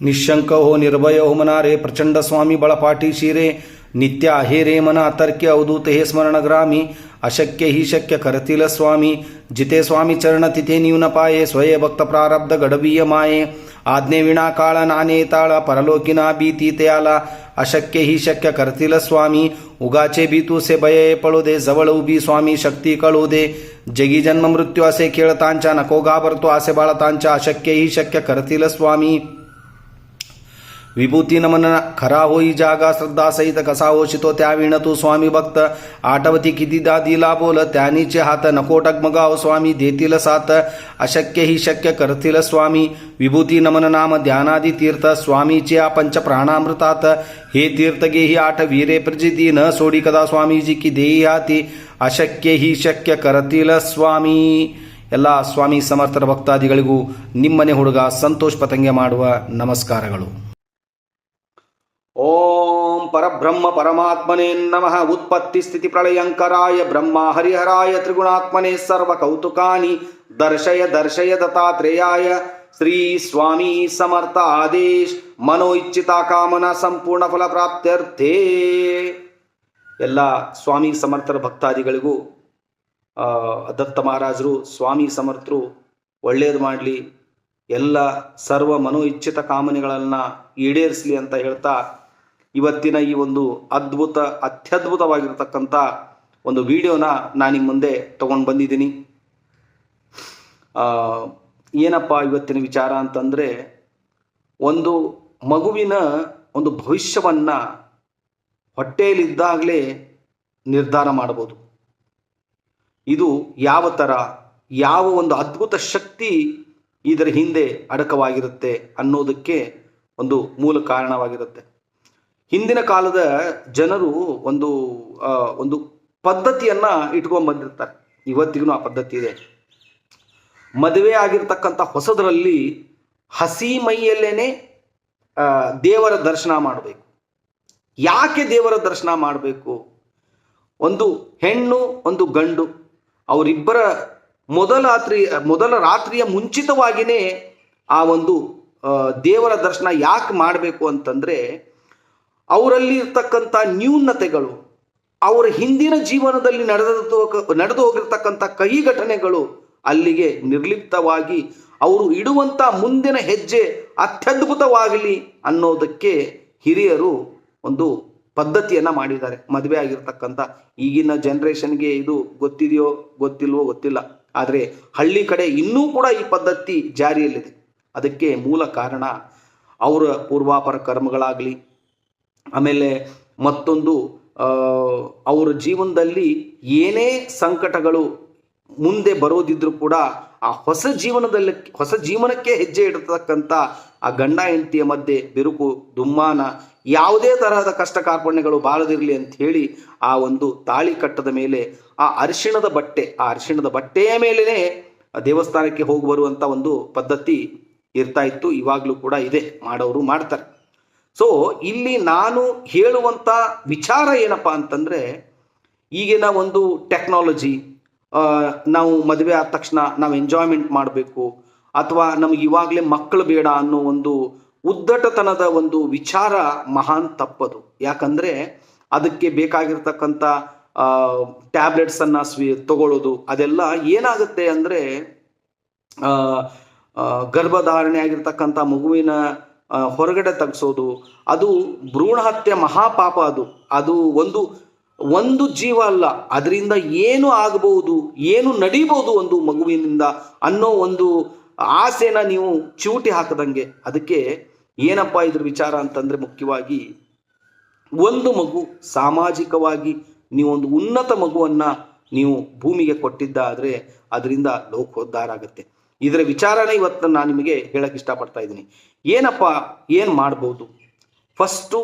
निशंक हो निर्भय हो मनारे प्रचंड स्वामी बळपाठी शिरे नित्य आहे रे मना अतर्क्य अवधूत हे स्मरण ग्रामी अशक्य ही शक्य करतील स्वामी जिथे स्वामी चरण तिथे न्यून पाये स्वय भक्त प्रारब्ध घडवीय माये आज्ञे विना काळ नाणे ताळ परलोकिना भीती ते आला अशक्य ही शक्य करतील स्वामी उगाचे भीतूसे भये पळू दे जवळ उभी स्वामी शक्ती कळू दे जगी जन्म मृत्यू असे खेळतांच्या नको घाबरतो असे बाळतांच्या अशक्य ही शक्य करतील स्वामी. विभूती नमन खरा होई जागा श्रद्धा सहित कसा होशितो त्या विण तू स्वामी भक्त आठवती किती दादीला बोल त्यानीचे हात नको टगमगाव स्वामी देतील साथ अशक्य ही शक्य करतील स्वामी विभूती नमन नाम ध्यानादी तीर्थ स्वामीचे पंच प्राणामृतात हे तीर्थ गे ही आठ वीरे प्रजिती न सोडी कदा स्वामीजी की देई हाती ಅಶಕ್ಯ ಹಿ ಶಕ್ಯ ಕರತಿಲ ಸ್ವಾಮಿ ಎಲ್ಲ ಸ್ವಾಮಿ ಸಮರ್ಥರ ಭಕ್ತಾದಿಗಳಿಗೂ ನಿಮ್ಮನೆ ಹುಡುಗ ಸಂತೋಷ್ ಪತಂಗೆ ಮಾಡುವ ನಮಸ್ಕಾರಗಳು ಓಂ ಪರಬ್ರಹ್ಮ ಪರಮಾತ್ಮನೇ ನಮಃ. ಉತ್ಪತ್ತಿ ಸ್ಥಿತಿ ಪ್ರಳಯಂಕರಾಯ ಬ್ರಹ್ಮ ಹರಿಹರಾಯ ತ್ರಿಗುಣಾತ್ಮನೇ ಸರ್ವ ಕೌತುಕಾನಿ ದರ್ಶಯ ದರ್ಶಯ ದತ್ತಾತ್ರೇಯಾಯ ಶ್ರೀ ಸ್ವಾಮಿ ಸಮರ್ಥ ಆದೇಶ್ ಮನೋ ಇಚ್ಛಿತ ಕಾಮನ ಸಂಪೂರ್ಣ ಫಲ ಪ್ರಾಪ್ತ್ಯರ್ಥೇ. ಎಲ್ಲ ಸ್ವಾಮಿ ಸಮರ್ಥರ ಭಕ್ತಾದಿಗಳಿಗೂ ದತ್ತ ಮಹಾರಾಜರು, ಸ್ವಾಮಿ ಸಮರ್ಥರು ಒಳ್ಳೆಯದು ಮಾಡಲಿ. ಎಲ್ಲ ಸರ್ವ ಮನೋ ಇಚ್ಛಿತ ಕಾಮನೆಗಳನ್ನು ಈಡೇರಿಸಲಿ ಅಂತ ಹೇಳ್ತಾ ಇವತ್ತಿನ ಈ ಒಂದು ಅದ್ಭುತ ಅತ್ಯದ್ಭುತವಾಗಿರ್ತಕ್ಕಂಥ ಒಂದು ವಿಡಿಯೋನ ನಾನು ಮುಂದೆ ತಗೊಂಡು ಬಂದಿದ್ದೀನಿ. ಏನಪ್ಪ ಇವತ್ತಿನ ವಿಚಾರ ಅಂತಂದರೆ, ಒಂದು ಮಗುವಿನ ಒಂದು ಭವಿಷ್ಯವನ್ನು ಹೊಟ್ಟೆಯಲ್ಲಿದ್ದಾಗಲೇ ನಿರ್ಧಾರ ಮಾಡಬಹುದು ಇದು ಯಾವ ಥರ ಯಾವ ಒಂದು ಅದ್ಭುತ ಶಕ್ತಿ ಇದರ ಹಿಂದೆ ಅಡಕವಾಗಿರುತ್ತೆ ಅನ್ನೋದಕ್ಕೆ ಒಂದು ಮೂಲ ಕಾರಣವಾಗಿರುತ್ತೆ. ಹಿಂದಿನ ಕಾಲದ ಜನರು ಒಂದು ಒಂದು ಪದ್ಧತಿಯನ್ನ ಇಟ್ಕೊಂಡ್ ಬಂದಿರ್ತಾರೆ. ಇವತ್ತಿಗೂ ಆ ಪದ್ಧತಿ ಇದೆ. ಮದುವೆ ಆಗಿರ್ತಕ್ಕಂಥ ಹೊಸದರಲ್ಲಿ ಹಸಿ ಮೈಯಲ್ಲೇನೆ ದೇವರ ದರ್ಶನ ಮಾಡಬೇಕು. ಯಾಕೆ ದೇವರ ದರ್ಶನ ಮಾಡಬೇಕು? ಒಂದು ಹೆಣ್ಣು, ಒಂದು ಗಂಡು. ಅವರಿಬ್ಬರ ಮೊದಲ ರಾತ್ರಿ, ಮೊದಲ ರಾತ್ರಿಯ ಮುಂಚಿತವಾಗಿಯೇ ಆ ಒಂದು ದೇವರ ದರ್ಶನ ಯಾಕೆ ಮಾಡಬೇಕು ಅಂತಂದ್ರೆ ಅವರಲ್ಲಿ ಇರ್ತಕ್ಕಂಥ ನ್ಯೂನತೆಗಳು, ಅವರ ಹಿಂದಿನ ಜೀವನದಲ್ಲಿ ನಡೆದ ನಡೆದು ಹೋಗಿರ್ತಕ್ಕಂಥ ಕಹಿ ಘಟನೆಗಳು ಅಲ್ಲಿಗೆ ನಿರ್ಲಿಪ್ತವಾಗಿ ಅವರು ಇಡುವಂಥ ಮುಂದಿನ ಹೆಜ್ಜೆ ಅತ್ಯದ್ಭುತವಾಗಲಿ ಅನ್ನೋದಕ್ಕೆ ಹಿರಿಯರು ಒಂದು ಪದ್ಧತಿಯನ್ನು ಮಾಡಿದ್ದಾರೆ. ಮದುವೆ ಆಗಿರ್ತಕ್ಕಂಥ ಈಗಿನ ಜನ್ರೇಷನ್ಗೆ ಇದು ಗೊತ್ತಿದೆಯೋ, ಗೊತ್ತಿಲ್ವೋ, ಗೊತ್ತಿಲ್ಲ. ಆದರೆ ಹಳ್ಳಿ ಕಡೆ ಇನ್ನೂ ಕೂಡ ಈ ಪದ್ಧತಿ ಜಾರಿಯಲ್ಲಿದೆ. ಅದಕ್ಕೆ ಮೂಲ ಕಾರಣ ಅವರ ಪೂರ್ವಾಪರ ಕರ್ಮಗಳಾಗಲಿ ಆಮೇಲೆ ಮತ್ತೊಂದು ಅವರ ಜೀವನದಲ್ಲಿ ಏನೇ ಸಂಕಟಗಳು ಮುಂದೆ ಬರೋದಿದ್ರು ಕೂಡ ಆ ಹೊಸ ಜೀವನದಲ್ಲಿ, ಹೊಸ ಜೀವನಕ್ಕೆ ಹೆಜ್ಜೆ ಇಡತಕ್ಕಂಥ ಆ ಗಂಡ ಹೆಂಡತಿಯ ಮಧ್ಯೆ ಬಿರುಕು, ದುಮ್ಮಾನ, ಯಾವುದೇ ತರಹದ ಕಷ್ಟ ಕಾರ್ಪಣ್ಯಗಳು ಬಾಳದಿರಲಿ ಅಂತ ಹೇಳಿ ಆ ಒಂದು ತಾಳಿ ಕಟ್ಟದ ಮೇಲೆ ಆ ಅರಿಶಿಣದ ಬಟ್ಟೆ, ಆ ಅರಿಶಿಣದ ಬಟ್ಟೆಯ ಮೇಲೇ ದೇವಸ್ಥಾನಕ್ಕೆ ಹೋಗಿ ಬರುವಂಥ ಒಂದು ಪದ್ಧತಿ ಇರ್ತಾ ಇತ್ತು. ಇವಾಗಲೂ ಕೂಡ ಇದೆ, ಮಾಡೋರು ಮಾಡ್ತಾರೆ. ಸೊ ಇಲ್ಲಿ ನಾನು ಹೇಳುವಂಥ ವಿಚಾರ ಏನಪ್ಪ ಅಂತಂದರೆ, ಈಗಿನ ಒಂದು ಟೆಕ್ನಾಲಜಿ ನಾವು ಮದುವೆ ಆದ ತಕ್ಷಣ ನಾವು ಎಂಜಾಯ್ಮೆಂಟ್ ಮಾಡಬೇಕು, ಅಥವಾ ನಮಗೆ ಇವಾಗಲೇ ಮಕ್ಕಳು ಬೇಡ ಅನ್ನೋ ಒಂದು ಉದ್ದಟತನದ ಒಂದು ವಿಚಾರ ಮಹಾನ್ ತಪ್ಪದು. ಯಾಕಂದರೆ, ಅದಕ್ಕೆ ಬೇಕಾಗಿರ್ತಕ್ಕಂಥ ಟ್ಯಾಬ್ಲೆಟ್ಸನ್ನು ಸ್ವಿ ತಗೊಳ್ಳೋದು ಅದೆಲ್ಲ ಏನಾಗುತ್ತೆ ಅಂದ್ರೆ ಗರ್ಭಧಾರಣೆ ಆಗಿರ್ತಕ್ಕಂಥ ಮಗುವಿನ ಹೊರಗಡೆ ತಗ್ಸೋದು, ಅದು ಭ್ರೂಣ ಹತ್ಯೆ ಮಹಾಪಾಪ ಅದು. ಅದು ಒಂದು ಒಂದು ಜೀವ ಅಲ್ಲ, ಅದರಿಂದ ಏನು ಆಗಬಹುದು ಏನು ನಡೀಬಹುದು ಒಂದು ಮಗುವಿನಿಂದ ಅನ್ನೋ ಒಂದು ಆಸೆನ ನೀವು ಚಿವುಟಿ ಹಾಕದಂಗೆ. ಅದಕ್ಕೆ ಏನಪ್ಪ ಇದ್ರ ವಿಚಾರ ಅಂತಂದ್ರೆ ಮುಖ್ಯವಾಗಿ ಒಂದು ಮಗು ಸಾಮಾಜಿಕವಾಗಿ ನೀವೊಂದು ಉನ್ನತ ಮಗುವನ್ನ ನೀವು ಭೂಮಿಗೆ ಕೊಟ್ಟಿದ್ದಾದ್ರೆ ಅದರಿಂದ ಲೋಕೋದ್ಧಾರ ಆಗುತ್ತೆ. ಇದರ ವಿಚಾರನೇ ಇವತ್ತು ನಾನು ನಿಮಗೆ ಹೇಳಕ್ ಇಷ್ಟಪಡ್ತಾ ಇದ್ದೀನಿ. ಏನಪ್ಪ, ಏನು ಮಾಡ್ಬೋದು? ಫಸ್ಟು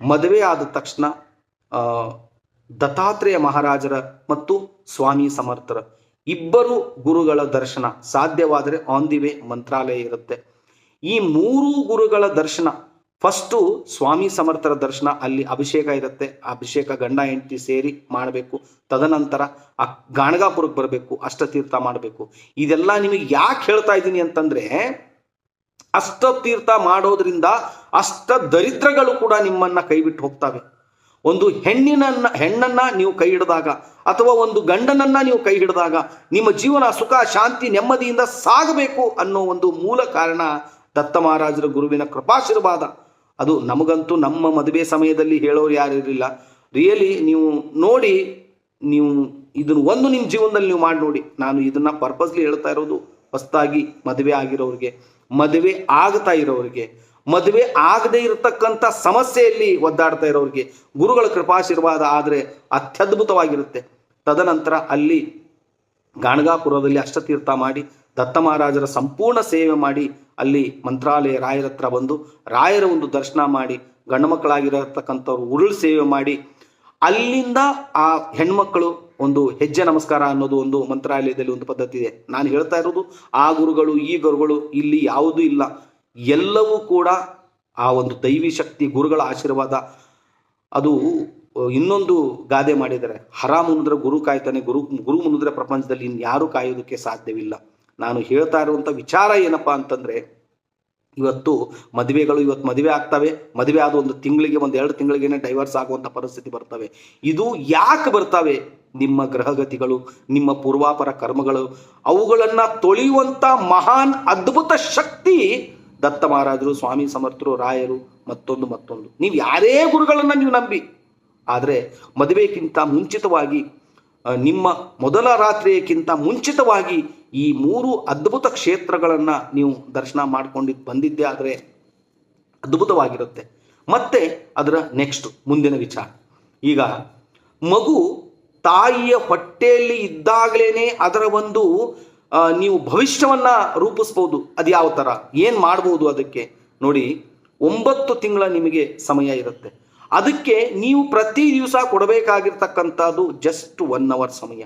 ಮದುವೆ ಆದ ತಕ್ಷಣ ದತ್ತಾತ್ರೇಯ ಮಹಾರಾಜರ ಮತ್ತು ಸ್ವಾಮಿ ಸಮರ್ಥರ ಇಬ್ಬರು ಗುರುಗಳ ದರ್ಶನ ಸಾಧ್ಯವಾದರೆ ಆನ್ ದಿ ವೇ ಮಂತ್ರಾಲಯ ಇರುತ್ತೆ. ಈ ಮೂರು ಗುರುಗಳ ದರ್ಶನ ಫಸ್ಟು ಸ್ವಾಮಿ ಸಮರ್ಥರ ದರ್ಶನ ಅಲ್ಲಿ ಅಭಿಷೇಕ ಇರುತ್ತೆ. ಅಭಿಷೇಕ ಗಂಡ, ಹೆಂಡತಿ ಸೇರಿ ಮಾಡಬೇಕು. ತದನಂತರ ಆ ಗಾಣಗಾಪುರಕ್ಕೆ ಬರಬೇಕು, ಅಷ್ಟತೀರ್ಥ ಮಾಡಬೇಕು. ಇದೆಲ್ಲ ನಿಮಗೆ ಯಾಕೆ ಹೇಳ್ತಾ ಇದ್ದೀನಿ ಅಂತಂದ್ರೆ, ಅಷ್ಟತೀರ್ಥ ಮಾಡೋದ್ರಿಂದ ಅಷ್ಟ ದರಿದ್ರಗಳು ಕೂಡ ನಿಮ್ಮನ್ನ ಕೈಬಿಟ್ಟು ಹೋಗ್ತವೆ. ಒಂದು ಹೆಣ್ಣಿನನ್ನ, ಹೆಣ್ಣನ್ನ ನೀವು ಕೈ ಹಿಡಿದಾಗ ಅಥವಾ ಒಂದು ಗಂಡನನ್ನ ನೀವು ಕೈ ಹಿಡಿದಾಗ ನಿಮ್ಮ ಜೀವನ ಸುಖ, ಶಾಂತಿ, ನೆಮ್ಮದಿಯಿಂದ ಸಾಗಬೇಕು ಅನ್ನೋ ಒಂದು ಮೂಲ ಕಾರಣ ದತ್ತ ಮಹಾರಾಜರ ಗುರುವಿನ ಕೃಪಾಶೀರ್ವಾದ. ಅದು ನಮಗಂತೂ ನಮ್ಮ ಮದುವೆ ಸಮಯದಲ್ಲಿ ಹೇಳೋರು ಯಾರು ಇರಲಿಲ್ಲ. ರಿಯಲಿ ನೀವು ನೋಡಿ, ನೀವು ಇದನ್ನು ಒಂದು ನಿಮ್ಮ ಜೀವನದಲ್ಲಿ ನೀವು ಮಾಡಿ ನೋಡಿ. ನಾನು ಇದನ್ನ ಪರ್ಪಸ್ಲಿ ಹೇಳ್ತಾ ಇರೋದು ಹೊಸ್ತಾಗಿ ಮದುವೆ ಆಗಿರೋರಿಗೆ, ಮದುವೆ ಆಗ್ತಾ ಇರೋರಿಗೆ, ಮದುವೆ ಆಗದೇ ಇರತಕ್ಕಂಥ ಸಮಸ್ಯೆಯಲ್ಲಿ ಒದ್ದಾಡ್ತಾ ಇರೋರಿಗೆ. ಗುರುಗಳ ಕೃಪಾಶೀರ್ವಾದ ಆದರೆ ಅತ್ಯದ್ಭುತವಾಗಿರುತ್ತೆ. ತದನಂತರ ಅಲ್ಲಿ ಗಾಣಗಾಪುರದಲ್ಲಿ ಅಷ್ಟತೀರ್ಥ ಮಾಡಿ ದತ್ತ ಮಹಾರಾಜರ ಸಂಪೂರ್ಣ ಸೇವೆ ಮಾಡಿ ಅಲ್ಲಿ ಮಂತ್ರಾಲಯ ರಾಯರ ಹತ್ರ ಬಂದು ರಾಯರ ಒಂದು ದರ್ಶನ ಮಾಡಿ ಗಂಡು ಮಕ್ಕಳಾಗಿರತಕ್ಕಂಥವ್ರು ಉರುಳು ಸೇವೆ ಮಾಡಿ ಅಲ್ಲಿಂದ ಆ ಹೆಣ್ಮಕ್ಕಳು ಒಂದು ಹೆಜ್ಜೆ ನಮಸ್ಕಾರ ಅನ್ನೋದು ಒಂದು ಮಂತ್ರಾಲಯದಲ್ಲಿ ಒಂದು ಪದ್ಧತಿ ಇದೆ. ನಾನು ಹೇಳ್ತಾ ಇರೋದು ಆ ಗುರುಗಳು, ಈ ಗುರುಗಳು ಇಲ್ಲಿ ಯಾವುದೂ ಇಲ್ಲ. ಎಲ್ಲವೂ ಕೂಡ ಆ ಒಂದು ದೈವಿ ಶಕ್ತಿ ಗುರುಗಳ ಆಶೀರ್ವಾದ. ಅದು ಇನ್ನೊಂದು ಗಾದೆ ಮಾಡಿದರೆ ಹರ ಮುನಿದ್ರೆ ಗುರು ಕಾಯ್ತಾನೆ, ಗುರು ಗುರು ಮುನಿದ್ರೆ ಪ್ರಪಂಚದಲ್ಲಿ ಇನ್ಯಾರೂ ಕಾಯೋದಕ್ಕೆ ಸಾಧ್ಯವಿಲ್ಲ. ನಾನು ಹೇಳ್ತಾ ಇರುವಂಥ ವಿಚಾರ ಏನಪ್ಪಾ ಅಂತಂದ್ರೆ, ಇವತ್ತು ಮದುವೆಗಳು ಇವತ್ತು ಮದುವೆ ಆಗ್ತವೆ. ಮದುವೆ ಆದ ಒಂದು ತಿಂಗಳಿಗೆ ಒಂದು ಎರಡು ತಿಂಗಳಿಗೇನೆ ಡೈವರ್ಸ್ ಆಗುವಂಥ ಪರಿಸ್ಥಿತಿ ಬರ್ತವೆ. ಇದು ಯಾಕೆ ಬರ್ತವೆ? ನಿಮ್ಮ ಗ್ರಹಗತಿಗಳು ನಿಮ್ಮ ಪೂರ್ವಾಪರ ಕರ್ಮಗಳು, ಅವುಗಳನ್ನ ತೊಳೆಯುವಂಥ ಮಹಾನ್ ಅದ್ಭುತ ಶಕ್ತಿ ದತ್ತ ಮಹಾರಾಜರು, ಸ್ವಾಮಿ ಸಮರ್ಥರು, ರಾಯರು, ಮತ್ತೊಂದು ಮತ್ತೊಂದು. ನೀವು ಯಾರೇ ಗುರುಗಳನ್ನ ನೀವು ನಂಬಿ, ಆದರೆ ಮದುವೆಗಿಂತ ಮುಂಚಿತವಾಗಿ ನಿಮ್ಮ ಮೊದಲ ರಾತ್ರಿಯಕ್ಕಿಂತ ಮುಂಚಿತವಾಗಿ ಈ ಮೂರು ಅದ್ಭುತ ಕ್ಷೇತ್ರಗಳನ್ನು ನೀವು ದರ್ಶನ ಮಾಡ್ಕೊಂಡಿದ್ದು ಬಂದಿದ್ದೆ ಆದರೆ ಅದ್ಭುತವಾಗಿರುತ್ತೆ. ಮತ್ತೆ ಅದರ ನೆಕ್ಸ್ಟ್ ಮುಂದಿನ ವಿಚಾರ. ಈಗ ಮಗು ತಾಯಿಯ ಹೊಟ್ಟೆಯಲ್ಲಿ ಇದ್ದಾಗಲೇ ಅದರ ಒಂದು ನೀವು ಭವಿಷ್ಯವನ್ನ ರೂಪಿಸ್ಬೋದು. ಅದು ಯಾವ ಥರ ಏನು ಮಾಡ್ಬೋದು ಅದಕ್ಕೆ? ನೋಡಿ, ಒಂಬತ್ತು ತಿಂಗಳ ನಿಮಗೆ ಸಮಯ ಇರುತ್ತೆ. ಅದಕ್ಕೆ ನೀವು ಪ್ರತಿ ದಿವಸ ಕೊಡಬೇಕಾಗಿರ್ತಕ್ಕಂಥದ್ದು ಜಸ್ಟ್ ಒನ್ ಅವರ್ ಸಮಯ.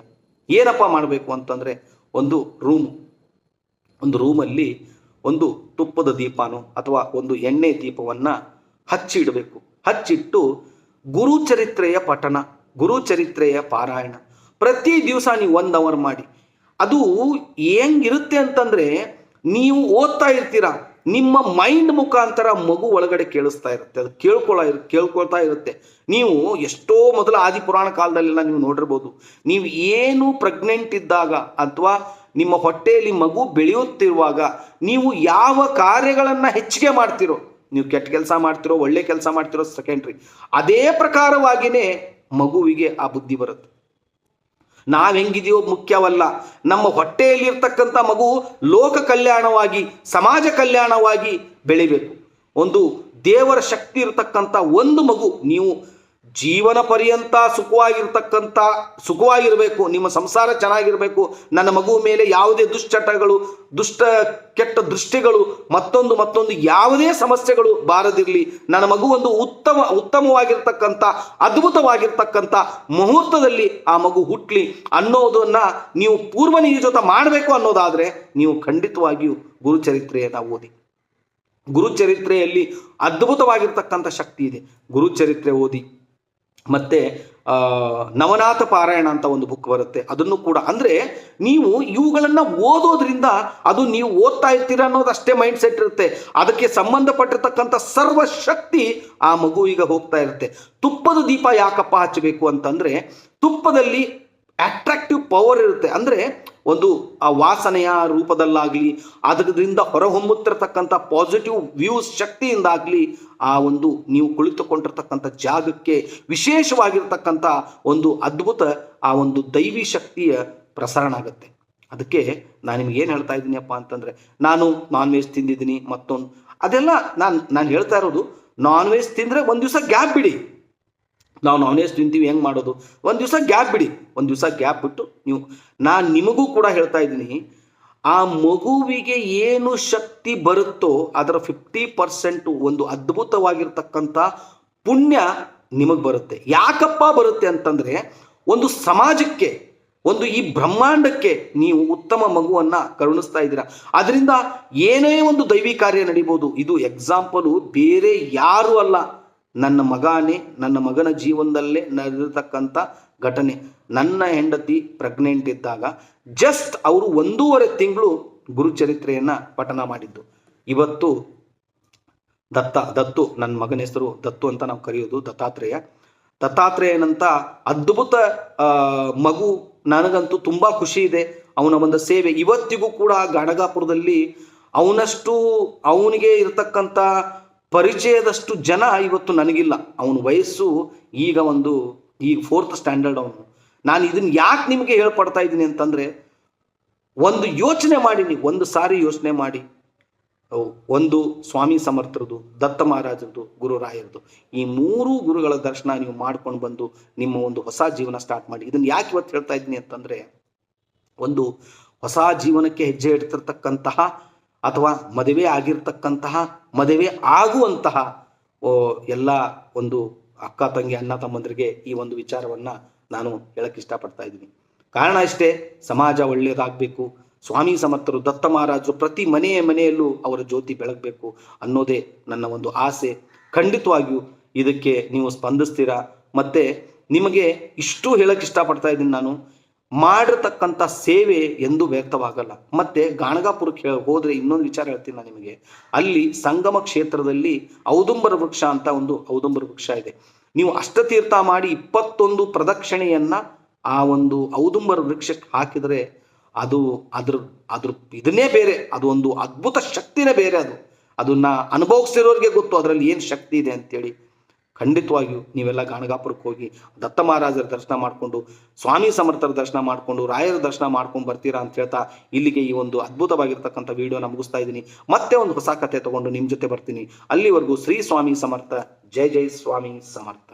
ಏನಪ್ಪ ಮಾಡಬೇಕು ಅಂತಂದರೆ ಒಂದು ರೂಮ್. ಒಂದು ರೂಮಲ್ಲಿ ಒಂದು ತುಪ್ಪದ ದೀಪನೋ ಅಥವಾ ಒಂದು ಎಣ್ಣೆ ದೀಪವನ್ನು ಹಚ್ಚಿ ಇಡಬೇಕು ಹಚ್ಚಿಟ್ಟು ಗುರುಚರಿತ್ರೆಯ ಪಠಣ, ಗುರುಚರಿತ್ರೆಯ ಪಾರಾಯಣ. ಪ್ರತಿ ದಿವಸ ನೀವು ಒಂದು ಅವರ್ ಮಾಡಿ. ಅದು ಹೆಂಗಿರುತ್ತೆ ಅಂತಂದ್ರೆ ನೀವು ಓದ್ತಾ ಇರ್ತೀರಾ. ನಿಮ್ಮ ಮೈಂಡ್ ಮುಖಾಂತರ ಮಗು ಒಳಗಡೆ ಕೇಳಿಸ್ತಾ ಇರುತ್ತೆ. ಅದು ಕೇಳ್ಕೊಳ್ಳ ಕೇಳ್ಕೊಳ್ತಾ ಇರುತ್ತೆ. ನೀವು ಎಷ್ಟೋ ಮೊದಲ ಆದಿ ಪುರಾಣ ಕಾಲದಲ್ಲೆಲ್ಲ ನೀವು ನೋಡಿರ್ಬೋದು. ನೀವು ಏನು ಪ್ರೆಗ್ನೆಂಟ್ ಇದ್ದಾಗ ಅಥವಾ ನಿಮ್ಮ ಹೊಟ್ಟೆಯಲ್ಲಿ ಮಗು ಬೆಳೆಯುತ್ತಿರುವಾಗ ನೀವು ಯಾವ ಕಾರ್ಯಗಳನ್ನು ಹೆಚ್ಚಿಗೆ ಮಾಡ್ತಿರೋ, ನೀವು ಕೆಟ್ಟ ಕೆಲಸ ಮಾಡ್ತಿರೋ, ಒಳ್ಳೆ ಕೆಲಸ ಮಾಡ್ತಿರೋ ಸೆಕೆಂಡ್ರಿ ಅದೇ ಪ್ರಕಾರವಾಗಿಯೇ ಮಗುವಿಗೆ ಆ ಬುದ್ಧಿ ಬರುತ್ತೆ. ನಾವ್ ಹೆಂಗಿದೆಯೋ ಮುಖ್ಯವಲ್ಲ. ನಮ್ಮ ಹೊಟ್ಟೆಯಲ್ಲಿರ್ತಕ್ಕಂಥ ಮಗು ಲೋಕ ಕಲ್ಯಾಣವಾಗಿ, ಸಮಾಜ ಕಲ್ಯಾಣವಾಗಿ ಬೆಳಿಬೇಕು. ಒಂದು ದೇವರ ಶಕ್ತಿ ಇರತಕ್ಕಂಥ ಒಂದು ಮಗು ನೀವು ಜೀವನ ಪರ್ಯಂತ ಸುಖವಾಗಿರ್ತಕ್ಕಂಥ, ಸುಖವಾಗಿರಬೇಕು, ನಿಮ್ಮ ಸಂಸಾರ ಚೆನ್ನಾಗಿರಬೇಕು, ನನ್ನ ಮಗು ಮೇಲೆ ಯಾವುದೇ ದುಶ್ಚಟಗಳು, ದುಷ್ಟ, ಕೆಟ್ಟ ದೃಷ್ಟಿಗಳು, ಮತ್ತೊಂದು ಮತ್ತೊಂದು ಯಾವುದೇ ಸಮಸ್ಯೆಗಳು ಬಾರದಿರಲಿ. ನನ್ನ ಮಗು ಒಂದು ಉತ್ತಮ, ಉತ್ತಮವಾಗಿರ್ತಕ್ಕಂಥ, ಅದ್ಭುತವಾಗಿರ್ತಕ್ಕಂಥ ಮುಹೂರ್ತದಲ್ಲಿ ಆ ಮಗು ಹುಟ್ಲಿ ಅನ್ನೋದನ್ನ ನೀವು ಪೂರ್ವ ನಿಯೋಜಿತ ಮಾಡಬೇಕು ಅನ್ನೋದಾದ್ರೆ ನೀವು ಖಂಡಿತವಾಗಿಯೂ ಗುರುಚರಿತ್ರೆಯನ್ನು ಓದಿ. ಗುರುಚರಿತ್ರೆಯಲ್ಲಿ ಅದ್ಭುತವಾಗಿರ್ತಕ್ಕಂಥ ಶಕ್ತಿ ಇದೆ. ಗುರುಚರಿತ್ರೆ ಓದಿ. ಮತ್ತೆ ನವನಾಥ ಪಾರಾಯಣ ಅಂತ ಒಂದು ಬುಕ್ ಬರುತ್ತೆ. ಅದನ್ನು ಕೂಡ, ಅಂದ್ರೆ ನೀವು ಇವುಗಳನ್ನ ಓದೋದ್ರಿಂದ ಅದು ನೀವು ಓದ್ತಾ ಇರ್ತೀರ ಅನ್ನೋದು ಅಷ್ಟೇ ಮೈಂಡ್ ಸೆಟ್ ಇರುತ್ತೆ. ಅದಕ್ಕೆ ಸಂಬಂಧಪಟ್ಟಿರ್ತಕ್ಕಂಥ ಸರ್ವ ಶಕ್ತಿ ಆ ಮಗುವಿಗೆ ಹೋಗ್ತಾ ಇರುತ್ತೆ. ತುಪ್ಪದ ದೀಪ ಯಾಕಪ್ಪ ಹಚ್ಚಬೇಕು ಅಂತಂದ್ರೆ ತುಪ್ಪದಲ್ಲಿ ಅಟ್ರಾಕ್ಟಿವ್ ಪವರ್ ಇರುತ್ತೆ. ಅಂದ್ರೆ ಒಂದು ಆ ವಾಸನೆಯ ರೂಪದಲ್ಲಾಗ್ಲಿ, ಅದರಿಂದ ಹೊರಹೊಮ್ಮುತ್ತಿರತಕ್ಕಂಥ ಪಾಸಿಟಿವ್ ವ್ಯೂಸ್ ಶಕ್ತಿಯಿಂದಾಗಲಿ ಆ ಒಂದು ನೀವು ಕುಳಿತುಕೊಂಡಿರ್ತಕ್ಕಂಥ ಜಾಗಕ್ಕೆ ವಿಶೇಷವಾಗಿರ್ತಕ್ಕಂಥ ಒಂದು ಅದ್ಭುತ ಆ ಒಂದು ದೈವಿ ಶಕ್ತಿಯ ಪ್ರಸರಣ ಆಗುತ್ತೆ. ಅದಕ್ಕೆ ನಾನು ನಿಮ್ಗೆ ಏನು ಹೇಳ್ತಾ ಇದ್ದೀನಿಯಪ್ಪ ಅಂತಂದ್ರೆ, ನಾನು ನಾನ್ ವೆಜ್ ತಿಂದಿದ್ದೀನಿ ಮತ್ತೊಂದು, ಅದೆಲ್ಲ ನಾನು ನಾನು ಹೇಳ್ತಾ ಇರೋದು ನಾನ್ ವೆಜ್ ತಿಂದರೆ ಒಂದು ದಿವಸ ಗ್ಯಾಪ್ ಬಿಡಿ ನಾವು ನಾನ್ ತಿಂತೀವಿ, ಹೆಂಗೆ ಮಾಡೋದು? ಒಂದು ದಿವಸ ಗ್ಯಾಪ್ ಬಿಡಿ. ಒಂದು ದಿವಸ ಗ್ಯಾಪ್ ಬಿಟ್ಟು ನೀವು, ನಾನು ನಿಮಗೂ ಕೂಡ ಹೇಳ್ತಾ ಇದ್ದೀನಿ, ಆ ಮಗುವಿಗೆ ಏನು ಶಕ್ತಿ ಬರುತ್ತೋ, ಅದರ ಫಿಫ್ಟಿ ಪರ್ಸೆಂಟ್ ಒಂದು ಅದ್ಭುತವಾಗಿರ್ತಕ್ಕಂಥ ಪುಣ್ಯ ನಿಮಗೆ ಬರುತ್ತೆ. ಯಾಕಪ್ಪ ಬರುತ್ತೆ ಅಂತಂದರೆ, ಒಂದು ಸಮಾಜಕ್ಕೆ, ಒಂದು ಈ ಬ್ರಹ್ಮಾಂಡಕ್ಕೆ ನೀವು ಉತ್ತಮ ಮಗುವನ್ನು ಕರುಣಿಸ್ತಾ ಇದ್ದೀರಾ. ಅದರಿಂದ ಏನೇ ಒಂದು ದೈವಿ ಕಾರ್ಯ ನಡೀಬೋದು. ಇದು ಎಕ್ಸಾಂಪಲು ಬೇರೆ ಯಾರೂ ಅಲ್ಲ. ನನ್ನ ಮಗನೇ, ನನ್ನ ಮಗನ ಜೀವನದಲ್ಲೇ ನಡೆದಿರತಕ್ಕಂಥ ಘಟನೆ. ನನ್ನ ಹೆಂಡತಿ ಪ್ರೆಗ್ನೆಂಟ್ ಇದ್ದಾಗ ಜಸ್ಟ್ ಅವರು ಒಂದೂವರೆ ತಿಂಗಳು ಗುರುಚರಿತ್ರೆಯನ್ನ ಪಠನ ಮಾಡಿದ್ದು. ಇವತ್ತು ದತ್ತ, ದತ್ತು ನನ್ನ ಮಗನ ಹೆಸರು ದತ್ತು ಅಂತ ನಾವು ಕರೆಯೋದು, ದತ್ತಾತ್ರೇಯ. ದತ್ತಾತ್ರೇಯನಂತ ಅದ್ಭುತ ಮಗು ನನಗಂತೂ ತುಂಬಾ ಖುಷಿ ಇದೆ. ಅವನ ಒಂದು ಸೇವೆ ಇವತ್ತಿಗೂ ಕೂಡ ಗಣಗಾಪುರದಲ್ಲಿ ಅವನಷ್ಟು ಅವನಿಗೆ ಇರತಕ್ಕಂಥ ಪರಿಚಯದಷ್ಟು ಜನ ಇವತ್ತು ನನಗಿಲ್ಲ. ಅವನ ವಯಸ್ಸು ಈಗ ಒಂದು, ಈಗ ಫೋರ್ತ್ ಸ್ಟ್ಯಾಂಡರ್ಡ್ ಅವನು. ನಾನು ಇದನ್ನು ಯಾಕೆ ನಿಮಗೆ ಹೇಳ್ಪಡ್ತಾ ಇದ್ದೀನಿ ಅಂತಂದರೆ, ಒಂದು ಯೋಚನೆ ಮಾಡಿ ನೀವು, ಒಂದು ಸಾರಿ ಯೋಚನೆ ಮಾಡಿ. ಒಂದು ಸ್ವಾಮಿ ಸಮರ್ಥರದು, ದತ್ತ ಮಹಾರಾಜರದು ಗುರುರಾಯರದು ಈ ಮೂರು ಗುರುಗಳ ದರ್ಶನ ನೀವು ಮಾಡ್ಕೊಂಡು ಬಂದು ನಿಮ್ಮ ಒಂದು ಹೊಸ ಜೀವನ ಸ್ಟಾರ್ಟ್ ಮಾಡಿ. ಇದನ್ನ ಯಾಕೆ ಇವತ್ತು ಹೇಳ್ತಾ ಇದ್ದೀನಿ ಅಂತಂದರೆ, ಒಂದು ಹೊಸ ಜೀವನಕ್ಕೆ ಹೆಜ್ಜೆ ಇಡ್ತಿರ್ತಕ್ಕಂತಹ ಅಥವಾ ಮದುವೆ ಆಗಿರ್ತಕ್ಕಂತಹ, ಮದುವೆ ಆಗುವಂತಹ ಎಲ್ಲ ಒಂದು ಅಕ್ಕ, ತಂಗಿ, ಅಣ್ಣ, ತಮ್ಮಂದರಿಗೆ ಈ ಒಂದು ವಿಚಾರವನ್ನ ನಾನು ಹೇಳಕ್ ಇಷ್ಟಪಡ್ತಾ ಇದ್ದೀನಿ. ಕಾರಣ ಅಷ್ಟೇ ಸಮಾಜ ಒಳ್ಳೆಯದಾಗಬೇಕು. ಸ್ವಾಮಿ ಸಮರ್ಥರು, ದತ್ತ ಮಹಾರಾಜರು ಪ್ರತಿ ಮನೆಯ ಮನೆಯಲ್ಲೂ ಅವರ ಜ್ಯೋತಿ ಬೆಳಗಬೇಕು ಅನ್ನೋದೇ ನನ್ನ ಒಂದು ಆಸೆ. ಖಂಡಿತವಾಗಿಯೂ ಇದಕ್ಕೆ ನೀವು ಸ್ಪಂದಿಸ್ತೀರಾ? ಮತ್ತೆ ನಿಮಗೆ ಇಷ್ಟು ಹೇಳಕ್ ಇಷ್ಟಪಡ್ತಾ ಇದ್ದೀನಿ ನಾನು. ಮಾಡಿರ್ತಕ್ಕಂಥ ಸೇವೆ ಎಂದು ವ್ಯಕ್ತವಾಗಲ್ಲ. ಮತ್ತೆ ಗಾಣಗಾಪುರಕ್ಕೆ ಹೋದರೆ ಇನ್ನೊಂದು ವಿಚಾರ ಹೇಳ್ತೀನಿ ನಾನು ನಿಮಗೆ. ಅಲ್ಲಿ ಸಂಗಮ ಕ್ಷೇತ್ರದಲ್ಲಿ ಔದುಂಬರ ವೃಕ್ಷ ಅಂತ ಒಂದು ಔದುಂಬರ ವೃಕ್ಷ ಇದೆ. ನೀವು ಅಷ್ಟತೀರ್ಥ ಮಾಡಿ ಇಪ್ಪತ್ತೊಂದು ಪ್ರದಕ್ಷಿಣೆಯನ್ನ ಆ ಒಂದು ಔದುಂಬರ ವೃಕ್ಷಕ್ಕೆ ಹಾಕಿದರೆ ಅದು ಅದ್ರ ಅದ್ರ ಇದನ್ನೇ ಬೇರೆ, ಅದು ಒಂದು ಅದ್ಭುತ ಶಕ್ತಿನೇ ಬೇರೆ ಅದು. ಅದನ್ನ ಅನುಭವಿಸಿರೋರಿಗೆ ಗೊತ್ತು ಅದರಲ್ಲಿ ಏನು ಶಕ್ತಿ ಇದೆ ಅಂತೇಳಿ. ಖಂಡಿತವಾಗಿಯೂ ನೀವೆಲ್ಲ ಗಾಣಗಾಪುರಕ್ಕೆ ಹೋಗಿ ದತ್ತ ಮಹಾರಾಜರ ದರ್ಶನ ಮಾಡಿಕೊಂಡು, ಸ್ವಾಮಿ ಸಮರ್ಥರ ದರ್ಶನ ಮಾಡಿಕೊಂಡು, ರಾಯರ ದರ್ಶನ ಮಾಡ್ಕೊಂಡು ಬರ್ತೀರಾ ಅಂತ ಹೇಳ್ತಾ ಇಲ್ಲಿಗೆ ಈ ಒಂದು ಅದ್ಭುತವಾಗಿರ್ತಕ್ಕಂಥ ವಿಡಿಯೋನ ಮುಗಿಸ್ತಾ ಇದ್ದೀನಿ. ಮತ್ತೆ ಒಂದು ಹೊಸ ಕಥೆ ತಗೊಂಡು ನಿಮ್ಮ ಜೊತೆ ಬರ್ತೀನಿ. ಅಲ್ಲಿವರೆಗೂ ಶ್ರೀ ಸ್ವಾಮಿ ಸಮರ್ಥ, ಜೈ ಜೈ ಸ್ವಾಮಿ ಸಮರ್ಥ.